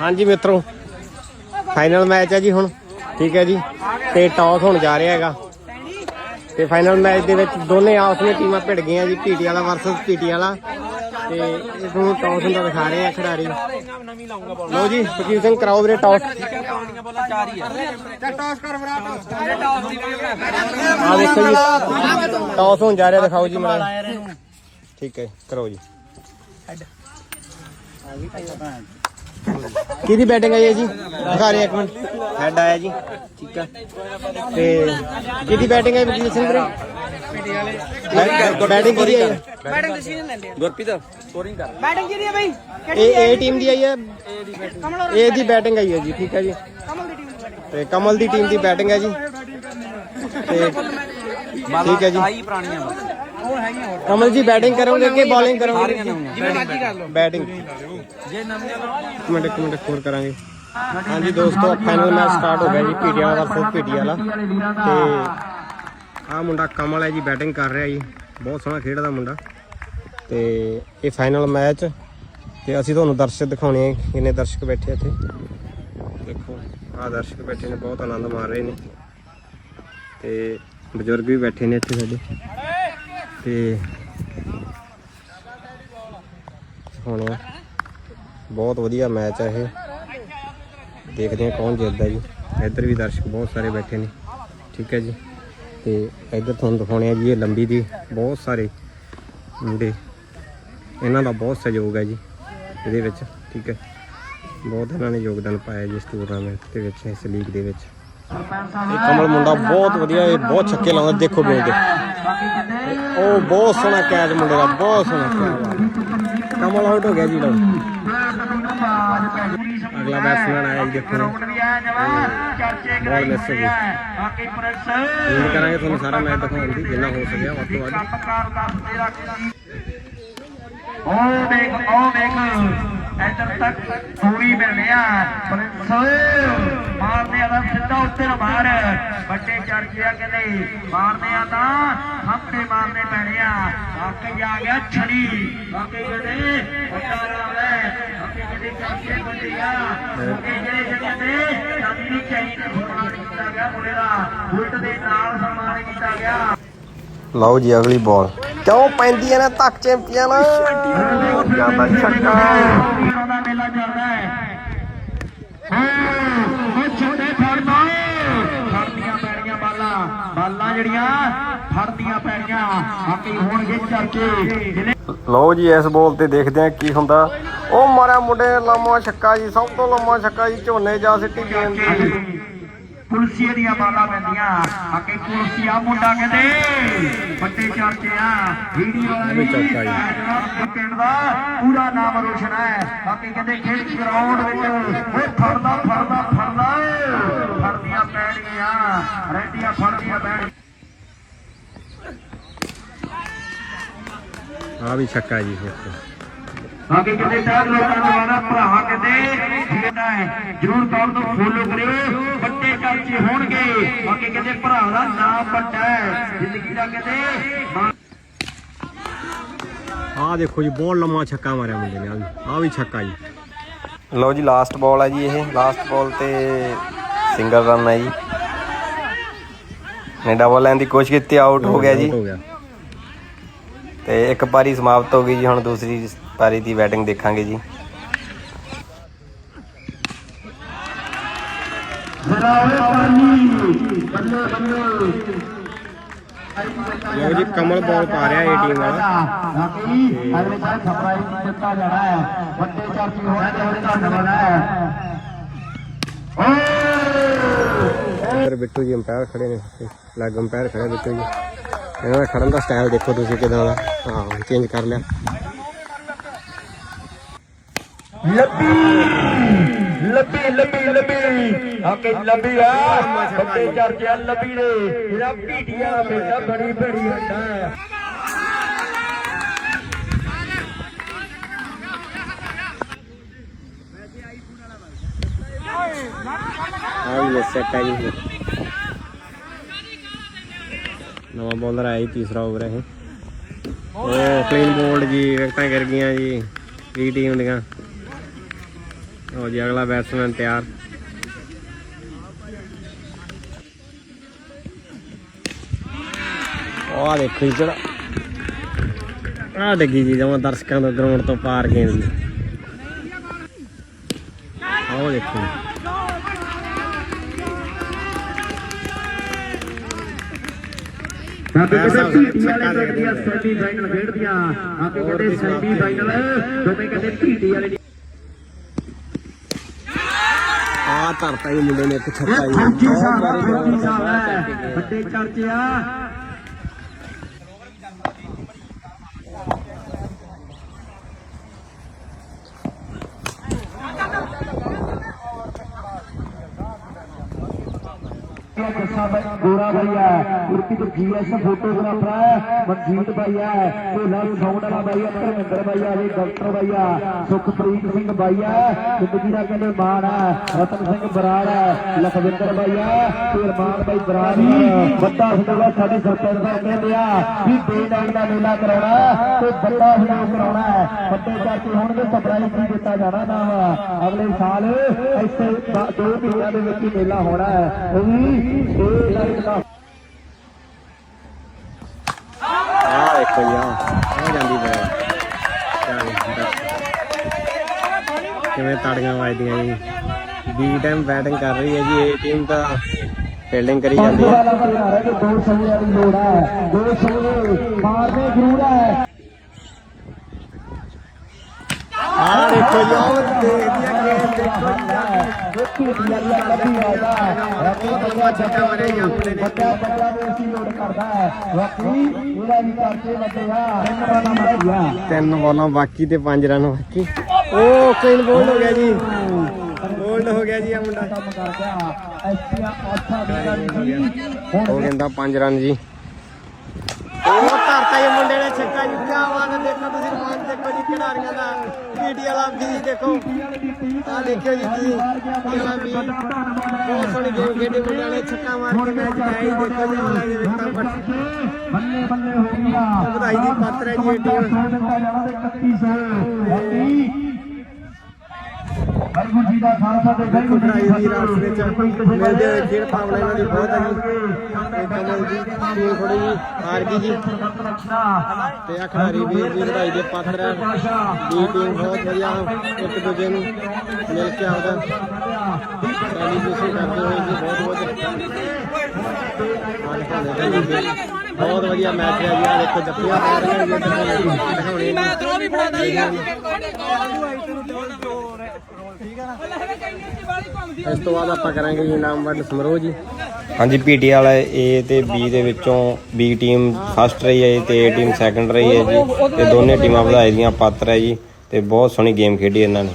ਹਾਂਜੀ ਮਿੱਤਰੋ final match ਹੈ ਜੀ ਹੁਣ, ਠੀਕ ਹੈ ਜੀ। ਤੇ ਟਾਸ ਹੋਣ ਜਾ ਰਿਹਾ ਹੈਗਾ। ਤੇ ਫਾਈਨਲ ਮੈਚ ਦੇ ਵਿੱਚ ਦੋਨੇ ਆਪਸ ਵਿੱਚ ਟੀਮਾਂ ਭਿੜ ਗਈਆਂ ਜੀ, ਪੀਟੀ ਵਾਲਾ ਵਰਸਸ ਪੀਟੀ ਵਾਲਾ। ਤੇ ਇਸ ਨੂੰ ਟਾਸ ਹੁੰਦਾ ਦਿਖਾ ਰਹੇ ਆ ਖਿਡਾਰੀ। ਲੋ ਜੀ ਵਕੀਲ ਸਿੰਘ, ਕਰਾਓ ਵੀਰੇ ਟਾਸ ਆ ਦੇਖੋ ਜੀ ਟਾਸ ਹੋਣ ਜਾ ਰਿਹਾ, ਦਿਖਾਓ ਜੀ ਮੜਾ ਠੀਕ ਹੈ ਕਰੋ ਜੀ। ਕਿਹਦੀ ਬੈਟਿੰਗ ਆਈ ਹੈ ਜੀ? ਦਿਖਾ ਰਹੇ ਇੱਕ ਮਿੰਟ। ਹੈਡ ਆਇਆ ਜੀ। ਠੀਕ ਹੈ ਤੇ ਕਿਹਦੀ ਬੈਟਿੰਗ ਹੈ ਵਕੀਲ ਸਿੰਘ ਵੀਰੇ? ਬੈਟਿੰਗ ਕਿਹਦੀ ਹੈ? ਬੈਟਿੰਗ ਡਿਸੀਜਨ ਲੈਂਦੇ। ਆ ਗੁਰਪ੍ਰੀਤ ਸਕੋਰਿੰਗ ਕਰ। ਬੈਟਿੰਗ ਕਿਹਦੀ ਹੈ ਬਈ? ਇਹ ਏ ਟੀਮ ਦੀ ਆਈ ਹੈ? ਏ ਦੀ ਬੈਟਿੰਗ ਆਈ ਹੈ ਜੀ ਠੀਕ ਹੈ ਜੀ। ਕਮਲ ਦੀ ਟੀਮ ਦੀ ਬੈਟਿੰਗ ਤੇ ਕਮਲ ਦੀ ਟੀਮ ਦੀ ਬੈਟਿੰਗ ਹੈ ਜੀ। ਤੇ ਠੀਕ ਹੈ ਜੀ। ਆਈ ਪੁਰਾਣੀਆਂ। ਉਹ ਹੈਗੀਆਂ ਹੋਰ। ਕਮਲ ਜੀ ਬੈਟਿੰਗ ਕਰੋਗੇ ਕਿ ਬੋਲਿੰਗ ਕਰੋਗੇ? ਸਾਰੀਆਂ ਨਵੀਆਂ ਜਿਵੇਂ ਮਰਜ਼ੀ ਕਰ ਲਓ। ਬੈਟਿੰਗ ਜੇ ਨਵੀਆਂ ਇੱਕ ਮਿੰਟ ਇੱਕ ਮਿੰਟ ਹੋਰ ਕਰਾਂਗੇ। ਹਾਂਜੀ ਦੋਸਤੋ ਫਾਈਨਲ ਮੈਚ ਸਟਾਰਟ ਹੋ। ਗਿਆ ਜੀ ਪੀਟੀ ਵਾਲਾ ਵਰਸਸ ਪੀਟੀ ਵਾਲਾ। ਤੇ ਆਹ ਮੁੰਡਾ ਕਮਲ ਹੈ ਜੀ ਬੈਟਿੰਗ ਕਰ ਰਿਹਾ ਜੀ। ਬਹੁਤ ਸੋਹਣਾ ਖੇਡਦਾ ਮੁੰਡਾ। ਤੇ ਇਹ ਫਾਈਨਲ ਮੈਚ ਤੇ ਅਸੀਂ ਤੁਹਾਨੂੰ ਦਰਸ਼ਕ ਦਿਖਾਉਣੇ ਆ ਕਿੰਨੇ ਦਰਸ਼ਕ ਬੈਠੇ ਆ ਇੱਥੇ। ਦੇਖੋ ਆਹ ਦਰਸ਼ਕ ਬੈਠੇ ਨੇ ਬਹੁਤ ਆਨੰਦ ਮਾਰ ਰਹੇ ਨੇ। ਤੇ ਬਜ਼ੁਰਗ ਵੀ ਬੈਠੇ ਨੇ ਇੱਥੇ ਸਾਡੇ। ਤੇ ਹੁਣ ਬਹੁਤ ਵਧੀਆ ਮੈਚ ਹੈ ਇਹ। ਦੇਖਦੇ ਹਾਂ ਕੌਣ ਜਿੱਤਦਾ ਜੀ। ਇੱਧਰ ਵੀ ਦਰਸ਼ਕ ਬਹੁਤ ਸਾਰੇ ਬੈਠੇ ਨੇ। ਠੀਕ ਹੈ ਜੀ। ਤੇ ਇੱਧਰ ਤੁਹਾਨੂੰ ਦਿਖਾਉਣੇ ਆ ਜੀ, ਇਹ ਲੰਬੀ ਦੀ ਬਹੁਤ ਸਾਰੇ ਮੁੰਡੇ। ਇਹਨਾਂ ਦਾ ਬਹੁਤ ਸਹਿਯੋਗ ਹੈ ਜੀ ਇਹਦੇ ਵਿੱਚ। ਠੀਕ ਹੈ। ਬਹੁਤ ਇਹਨਾਂ ਨੇ ਯੋਗਦਾਨ ਪਾਇਆ ਜੀ ਇਸ ਟੂਰਨਾਮੈਂਟ ਦੇ ਵਿੱਚ, ਇਸ ਲੀਗ ਦੇ ਵਿੱਚ। ਇਹ ਕਮਲ ਮੁੰਡਾ ਬਹੁਤ ਵਧੀਆ, ਇਹ ਬਹੁਤ ਛੱਕੇ ਲਾਉਂਦਾ, ਦੇਖੋ ਬੋਲ ਦੇ ਉਹ ਬਹੁਤ ਸੋਹਣਾ ਕੈਚ ਮੁੰਡੇ ਦਾ, ਬਹੁਤ ਸੋਹਣਾ ਕੈਚ। ਕਮਲ ਆਊਟ ਹੋ ਗਿਆ ਜੀ ਲਓ। ਅਗਲਾ ਬੈਟਸਮੈਨ ਆਇਆ ਜੀ ਦੇਖੋ। ਬਾਲ ਮਿਸ ਹੋ ਗਈ। ਉਮੀਦ ਕਰਾਂਗੇ ਤੁਹਾਨੂੰ ਸਾਰਾ ਮੈਚ ਦਿਖਾਉਣ ਦੀ, ਜਿੰਨਾ ਹੋ ਸਕਿਆ, ਵੱਧ ਤੋਂ ਵੱਧ। ਉਹ ਦੇਖ ਉਹ ਦੇਖ। ਇੱਧਰ ਤੱਕ ਪੂਰੀ ਮਿਲਨੇ ਪ੍ਰਿੰਸ ਮਾਰਦੇ ਆ ਤਾਂ ਸਿੱਧਾ ਉੱਤੇ ਮਾਰ। ਵੱਡੇ ਚਰਚੇ ਆ ਕਹਿੰਦੇ ਮਾਰਦੇ ਆ ਤਾਂ ਹੱਥੇ ਮਾਰਨੇ ਪੈਣੇ ਆ। ਵਾਕਈ ਆ ਗਿਆ ਛੜੀ। ਵਾਕਈ ਕਹਿੰਦੇ ਵੱਡਾ ਨਾਮ ਹੈ ਵਾਕਈ ਕਹਿੰਦੇ ਚਰਚੇ ਵੱਡੇ ਵਾਕਈ ਜਿਹੜੇ ਜਿਹੜੇ ਚਾਂਦੀ ਦੀ ਚੈਨੀ ਸਨਮਾਨ ਕੀਤਾ ਗਿਆ ਮੁੰਡੇ ਦਾ। ਬੁਲਟ ਦੇ ਨਾਲ ਸਨਮਾਨ ਕੀਤਾ ਗਿਆ। ਲਓ ਜੀ, ਅਗਲੀ ਬਾਲ ਕਿਉਂ ਪੈਂਦੀਆਂ ਨੇ ਤੱਕ ਚੈਂਪੀਅਨ? ਜ਼ਿਆਦਾ ਛੱਕਾ ਦਾ ਮੇਲਾ ਚੱਲਦਾ ਹੈ ਹਾਂ ਉਹ ਛੋਟੇ ਫੜਦਾ ਫੜਦੀਆਂ ਪੈਣੀਆਂ ਬਾਲਾਂ ਬਾਲਾਂ ਜਿਹੜੀਆਂ ਫੜਦੀਆਂ ਪੈਣੀਆਂ ਬਾਕੀ ਹੋਣਗੇ ਚਰਚੇ ਲਓ ਜੀ, ਇਸ ਬੋਲ ਤੇ ਦੇਖਦੇ ਆ ਕੀ ਹੁੰਦਾ। ਉਹ ਮਾਰਿਆ ਮੁੰਡੇ ਨੇ ਲੰਮਾ ਛੱਕਾ ਜੀ, ਸਭ ਤੋਂ ਲੰਮਾ ਛੱਕਾ ਜੀ ਝੋਨੇ ਜਾ ਸਿੱਟੀ ਗੇਂਦ ਦੀ ਪੁਲਸੀਏ ਦੀਆਂ ਬਾਲਾਂ ਪੈਂਦੀਆਂ। ਬਾਕੀ ਪੁਲਸੀਆ ਮੁੰਡਾ ਕਹਿੰਦੇ ਵੱਡੇ ਚਰਚੇ ਆ। ਵੀਡੀਓ। ਜਿਹੜਾ ਪਿੰਡ ਦਾ ਪੂਰਾ ਨਾਮ ਰੋਸ਼ਨ ਹੈ। ਬਾਕੀ ਕਹਿੰਦੇ ਖੇਡ ਗਰਾਊਂਡ ਵਿੱਚ ਉਹ ਫੜਦਾ ਫੜਦਾ ਫੜਦਾ। ਫੜਦੀਆਂ ਪੈਣਗੀਆਂ। ਰੈਂਡੀਆਂ ਫੜਦੀਆਂ ਪੈਣ ਆ ਵੀ ਛੱਕਾ ਜੀ ਦੇਖੋ ਬਾਕੀ ਕਹਿੰਦੇ ਚਾਰ ਲੋਕਾਂ ਨੂੰ ਆਣਾ ਭਰਾ ਕਹਿੰਦੇ ਕਹਿੰਦਾ ਹੈ। ਜਰੂਰ ਤੌਰ ਤੋਂ ਫੋਲੋ ਕਰਿਓ। ਚਰਚੇ ਹੋਣਗੇ। ਬਾਕੀ ਕਹਿੰਦੇ ਭਰਾ ਦਾ ਨਾਮ ਵੱਡਾ ਹੈ। ਜ਼ਿੰਦਗੀ ਦਾ ਕਹਿੰਦੇ ਆ ਦੇਖੋ ਜੀ ਬਹੁਤ ਲੰਮਾ ਛੱਕਾ ਮਾਰਿਆ ਮੁੰਡੇ ਨੇ ਆ ਵੀ ਆ ਵੀ ਛੱਕਾ ਜੀ। ਲਓ ਜੀ ਲਾਸਟ ਬਾਲ ਹੈ ਜੀ ਇਹ। ਲਾਸਟ ਬਾਲ ਤੇ ਸਿੰਗਲ ਰਨ ਹੈ ਜੀ। ਨੇ ਡਬਲ ਲੈਣ ਦੀ ਕੋਸ਼ਿਸ਼ ਕੀਤੀ ਆਊਟ ਹੋ ਗਿਆ ਜੀ। ਤੇ ਇੱਕ ਪਾਰੀ ਸਮਾਪਤ ਹੋ ਗਈ ਜੀ ਹੁਣ ਦੂਸਰੀ ਪਾਰੀ ਦੀ ਬੈਟਿੰਗ ਦੇਖਾਂਗੇ ਜੀ। ਜ਼ਰਾਵੇ ਪਾਣੀ ਬੱਲੇ ਬੱਲੇ ਲਓ ਜੀ ਕਮਲ ਬਾਲ ਪਾ ਰਿਹਾ ਇਹ ਟੀਮ ਵਾਲਾ। ਬਾਕੀ ਅਗਲੇ ਸਾਲ ਸਰਪ੍ਰਾਈਜ਼ ਦਿੱਤਾ ਜਾਣਾ ਹੈ। ਵੱਡੇ ਚਰਚੇ ਹੋਣੇ ਤੇ ਧੰਨਵਾਦ ਹੈ। ਬਿੱਟੂ ਜੀ ਅੰਪਾਇਰ ਖੜੇ ਨੇ। ਲੱਗ ਅੰਪਾਇਰ ਖੜੇ ਬਿੱਟੂ ਜੀ। ਇਹਨਾਂ ਦਾ ਖੜਨ ਦਾ ਸਟਾਈਲ ਦੇਖੋ ਤੁਸੀਂ ਕਿਦਾਂ ਦਾ। ਹਾਂ ਚੇਂਜ ਕਰ ਲਿਆ। ਲੱਭੀ! ਲੱਭੀ ਲੱਭੀ ਲੱਭੀ। ਆਕੇ ਲੱਭੀ ਆ। ਵੱਡੇ ਚਰਚੇ ਲੱਭੀ ਦੇ ਇਹਦਾ ਪੀਟੀਆ ਦਾ ਬੜੀ ਬੜੀ ਹੱਡਾ ਹੈ। ਆ ਵੀ ਸੈਟ ਹੈ। ਨਵਾਂ ਬੋਲਰ ਆਇਆ ਤੀਸਰਾ ਓਵਰ ਹੈ ਇਹ। ਉਹ ਕਲੀਨ ਬੋਲਡ ਜੀ ਵਿਕਟਾਂ ਗਿਰ ਗਈਆਂ ਜੀ। ਵੀ ਟੀਮ ਦੀਆਂ ਲਓ ਜੀ ਅਗਲਾ ਬੈਟਸਮੈਨ ਤਿਆਰ ਆਹ ਦੇਖੋ ਜੀ ਜਿਹੜਾ ਆਹ ਡਿੱਗੀ ਜੀ ਜਮਾ ਦਰਸ਼ਕਾਂ ਤੋਂ ਗਰਾਊਂਡ ਤੋਂ ਪਾਰ ਗੇਂਦ ਜੀ ਆਹ ਦੇਖੋ ਜੀ। ਆਪੇ ਕਹਿੰਦੇ ਪੀਟੀ ਵਾਲੇ ਦੀਆਂ ਸੈਮੀ ਫਾਈਨਲ ਖੇਡਦੀਆਂ ਆਪੇ ਕਹਿੰਦੇ ਸੈਮੀ ਫਾਈਨਲ ਦੋਵੇਂ ਕਹਿੰਦੇ ਪੀਟੀ ਵਾਲੇ ਦੀ ਆਹ ਧਰਤਾ ਜੀ ਮੁੰਡੇ ਨੇ ਇੱਕ ਇਹ ਜੀ। ਫੌਜੀ ਬਹੁਤ ਵਾਰੀ ਫੌਜੀ ਗਰਾਊਂਡ ਤੋਂ ਸਾਹਿਬ ਬਾਹਰ ਹੈ। ਚੱਕ ਕੇ ਗਏ। ਵੱਡੇ ਚਰਚੇ ਆ। ਜੱਸਾ ਭਾਈ ਗੋਰਾ ਬਾਈ ਹੈ ਕੁਰਤੀ ਜੀਐਸ ਫੋਟੋਗ੍ਰਾਫਰ ਹੈ, ਮਨਜੀਤ ਬਾਈ ਹੈ, ਢੋਲਾ ਸਾਊਂਡ ਵਾਲਾ ਭਾਈ ਹੈ, ਧਰਮਿੰਦਰ ਬਾਈ ਹੈ ਜੀ ਡਾਕਟਰ ਬਾਈ ਹੈ, ਸੁਖਪ੍ਰੀਤ ਸਿੰਘ ਬਾਈ ਹੈ ਜ਼ਿੰਦਗੀ ਦਾ ਕਹਿੰਦੇ ਮਾਣ ਹੈ, ਰਤਨ ਸਿੰਘ ਬਰਾੜ ਹੈ, ਲਖਵਿੰਦਰ ਬਾਈ ਹੈ ਤੇ ਅਰਮਾਨ ਭਾਈ ਬਰਾੜ ਹੈ, ਵੱਡਾ ਸਟੋਲਾ ਸਾਡੇ ਸਰਪੰਚ ਸਾਹਿਬ ਕਹਿੰਦੇ ਆ ਵੀ ਬੇ ਦਾ ਮੇਲਾ ਕਰਾਉਣਾ ਤੇ ਵੱਡਾ ਸਟੋਲਾ ਕਰਾਉਣਾ ਵੱਡੇ ਚਾਚੇ ਹੋਣਗੇ ਸਰਪ੍ਰਾਈਜ਼ ਵੀ ਦਿੱਤਾ ਜਾਣਾ ਨਾਮ। ਅਗਲੇ ਸਾਲ ਇੱਥੇ ਦ- ਦੋ ਮਹੀਨਿਆਂ ਦੇ ਵਿੱਚ ਹੀ ਮੇਲਾ ਹੋਣਾ ਹੈ। ਉਹ ਵੀ 6 ਲੱਖ ਦਾ। ਆਹ ਦੇਖੋ ਆ ਜਾਂਦੀ ਬੋਲ ਕਿਵੇਂ ਤਾੜੀਆਂ ਵੱਜਦੀਆਂ ਜੀ। ਬੀ ਟਾਈਮ ਬੈਟਿੰਗ ਕਰ ਰਹੀ ਹੈ ਜੀ ਇਹ ਟੀਮ ਤਾਂ ਫੀਲਡਿੰਗ ਕਰੀ ਜਾਂਦੀ ਹੈ। ਵਾਲਾ ਦੋ ਸਮਿਆਂ ਦੀ ਲੋੜ ਹੈ। ਦੋ ਸਮੇਂ ਮਾਰਨੇ ਜ਼ਰੂਰ ਹੈ। ਤਿੰਨ ਬਾਲਾਂ ਬਾਕੀ ਤੇ ਪੰਜ ਰਨ ਬਾਕੀ। ਓ ਕਲੀਨ ਬੋਲਡ ਹੋ ਗਿਆ ਜੀ। ਬੋਲਡ ਹੋ ਗਿਆ ਜੀ ਆ ਮੁੰਡਾ। ਕੰਮ ਕਰਦਾ ਐਸੀਆ ਆਠਾ ਦੇ ਜੀ। ਉਹ ਕਹਿੰਦਾ ਪੰਜ ਰਨ ਜੀ ਉਹ ਧਰਤਾ ਜੀ ਮੁੰਡੇ ਨੇ ਛੱਕਾ ਜੀ ਕੀ ਬਾਤ ਹੈ ਦੇਖੋ ਤੁਸੀਂ ਰਮਾਨ ਦੇਖੋ ਜੀ ਖਿਡਾਰੀਆਂ ਦਾ ਪੀਟੀ ਵਾਲਾ ਵੀ ਦੇਖੋ। ਆ ਦੇਖਿਓ ਜੀ ਕੀ ਕਿਹੜਾ ਵੀ ਬਹੁਤ ਸੋਹਣੀ ਗੇਮ ਖੇਡੀ ਮੁੰਡਿਆਂ ਨੇ ਛੱਕਾ ਮਾਰ ਕੇ ਮੈਚ ਜਿਤਾਇਆ ਜੀ ਦੇਖੋ ਜੀ ਵਾਲਾ ਜੀ ਵਿਕਟਾਂ ਪਰ ਬੱਲੇ ਬੱਲੇ ਹੋ ਗਿਆ ਵਧਾਈ ਦੀ ਪਾਤਰ ਹੈ ਜੀ ਇਹ ਟੀਮ। ਦਿੱਤਾ ਜਾਣਾ ਤੇ 3100 ਬਾਕੀ ਵਾਹਿਗੁਰੂ ਜੀ ਦਾ ਖਾਲਸਾ ਤੇ ਵਾਹਿਗੁਰੂ ਜੀ ਦੀ ਰਾਸ ਵਿੱਚ ਮਿਲਦੇ ਹੋਏ ਖੇਡ ਭਾਵਨਾ ਇਹਨਾਂ ਦੀ ਬਹੁਤ ਹੈ ਜੀ। ਤੇ ਕਮਲ ਜੀ ਟੀਮ ਥੋੜੀ ਜੀ ਹਾਰ ਗਈ ਜੀ। ਤੇ ਆ ਖਿਡਾਰੀ ਵੀਰ ਜੀ ਵਧਾਈ ਦੇ ਪਾਤਰ ਹੈ ਦੀ ਟੀਮ ਬਹੁਤ ਵਧੀਆ ਇੱਕ ਦੂਜੇ ਨੂੰ ਮਿਲ ਕੇ ਆਪਦਾ ਸੈਲੀਬ੍ਰੇਸ਼ਨ ਕਰਦੇ ਹੋਏ ਜੀ ਬਹੁਤ ਬਹੁਤ। ਬਹੁਤ ਵਧੀਆ ਮੈਚ ਹੈ ਜੀ ਆ ਦੇਖੋ ਜੱਫੀਆਂ ਪਾ ਰਹੀਆਂ ਜੀ ਦਿਖਾਉਣੇ ਮੈਂ ਵੀ ਫੜਾਦਾ ਸੀਗਾ। ਇਸ ਤੋਂ ਬਾਅਦ ਆਪਾਂ ਕਰਾਂਗੇ ਜੀ ਨਾਮ ਵੰਡ ਸਮਾਰੋਹ ਜੀ। ਹਾਂਜੀ ਪੀਟੀ ਵਾਲਾ ਏ ਤੇ ਬੀ ਦੇ ਵਿੱਚੋਂ ਬੀ ਟੀਮ ਫਸਟ ਰਹੀ ਹੈ ਤੇ ਏ ਟੀਮ ਸੈਕੰਡ ਰਹੀ ਹੈ ਜੀ। ਤੇ ਦੋਨੇ ਟੀਮਾਂ ਵਧਾਈ ਦੀਆਂ ਪਾਤਰ ਹੈ ਜੀ ਤੇ ਬਹੁਤ ਸੋਹਣੀ ਗੇਮ ਖੇਡੀ ਇਹਨਾਂ ਨੇ।